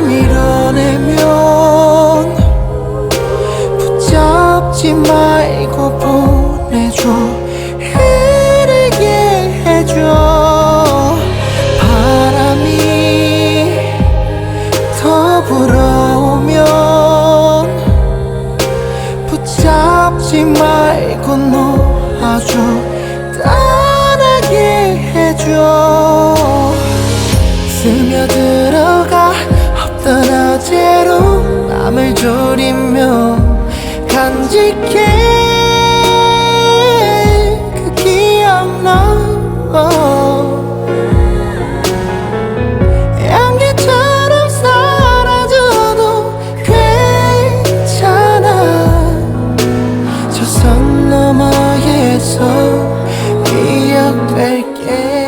밀어내면 붙잡지 말고 보내줘. 흐르게 해줘. 바람이 더 불어오면 붙잡지 말고 놓아줘. 떠나게 해줘. 스며들어가 맘을 졸이며 간직해. 그 기억 너 향기처럼 사라져도 괜찮아. 저 선 너머에서 기억될게.